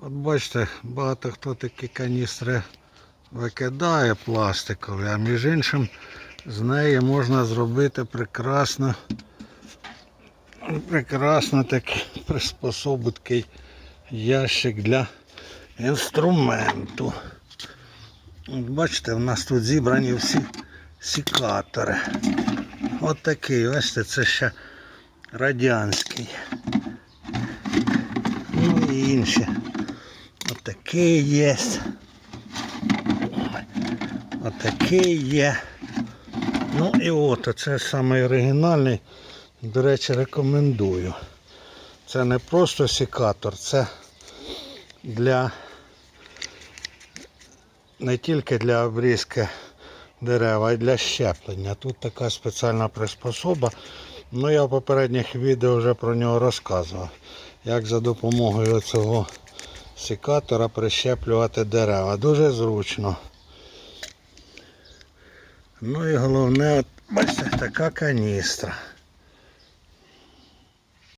От бачите, багато хто такі каністри викидає пластикові, а між іншим з неї можна зробити прекрасно, прекрасно такий приспособу такий ящик для інструменту. От бачите, в нас тут зібрані всі сікатори. От такий, бачите, це ще радянський. Ну і інші. Отакий є. Отакий є. Ну і от, це самий оригінальний. До речі, рекомендую. Це не просто секатор, це для не тільки для обрізки дерев, а й для щеплення. Тут така спеціальна приспособа. Ну я в попередніх відео вже про нього розказував. Як за допомогою цього секатора прищеплювати дерева. Дуже зручно. Ну і головне, от, бачите, така каністра.